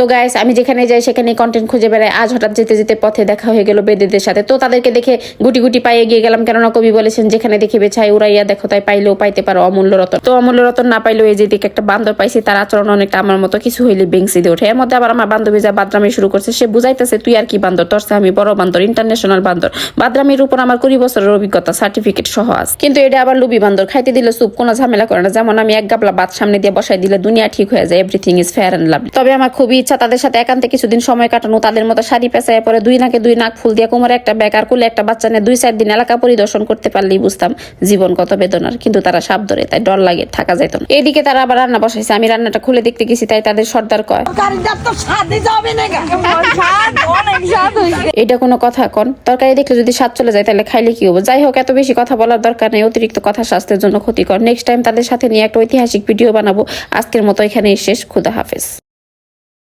তো গাইস আমি যেখানে যাই সেখানে কন্টেন্ট খুঁজে বেড়াই। আজ হঠাৎ যেতে যেতে পথে দেখা হয়ে গেল বেদেদের সাথে। তো তাদেরকে দেখে গুটি গুটি পাইয়ে গিয়ে গেলাম, কেননা কবি বলেছেন, যেখানে দেখে বেছাই উড়াইয়া দেখো, তাই পাইলেও পাইতে পারো অমূল্য রতন। তো অমূল্য রতন না পাইলেও এই যেদিকে একটা বান্দর পাইছি, তার আচরণ অনেকটা আমার মতো কিছু হইলে বেংসি দিয়ে ওঠে। এর মধ্যে আবার আমার বান্ধবী যা বাদরামি শুরু করছে, সে বুঝাইতেছে, তুই আর কি বান্দর? তোর আমি বড় বান্দর ইন্টারন্যাশনাল বান্দর। বাদরামির উপর আমার কুড়ি বছরের অভিজ্ঞতা সার্টিফিকেট সহ আছে কিন্তু এটা আবার লুবি বান্দর, খাইতে দিলে সুপ কোনো ঝামেলা করে না। যেমন আমি এক গাবলা বাদ সামনে দিয়ে বসাই দিলে দুনিয়া ঠিক হয়ে যায় everything is fair and love তবে আমার খুবই ইচ্ছা তাদের সাথে একান্তে কিছুদিন সময় কাটানো, তাদের মতো শাড়ি পেঁচায় পরে দুই নাকে দুই নাক ফুল দিয়ে কোমরে একটা ব্যাগ আর কুলে একটা বাচ্চা নিয়ে দুই চার দিন এলাকা পরিদর্শন করতে পারলেই বুঝতাম জীবন কত বেদনার। কিন্তু তারা সাপ ধরে, তাই ডর লাগে, থাকা যেত না। এইদিকে তারা আবার রান্না বসাইছে, আমি রান্নাটা খুলে দেখতে গেছি, তাই তাদের সর্দার কয়। এটা কোনো কথা, কন? তরকারি দেখলে যদি স্বাদ চলে যায়, তাহলে খাইলে কি হবে? যাই হোক, এত বেশি কথা বলার দরকার নেই, অতিরিক্ত কথা স্বাস্থ্যের জন্য ক্ষতিকর। নেক্সট টাইম তাদের সাথে নিয়ে একটা ঐতিহাসিক ভিডিও বানাবো। আজকের মতো এখানেই শেষ, খুদা হাফেজ।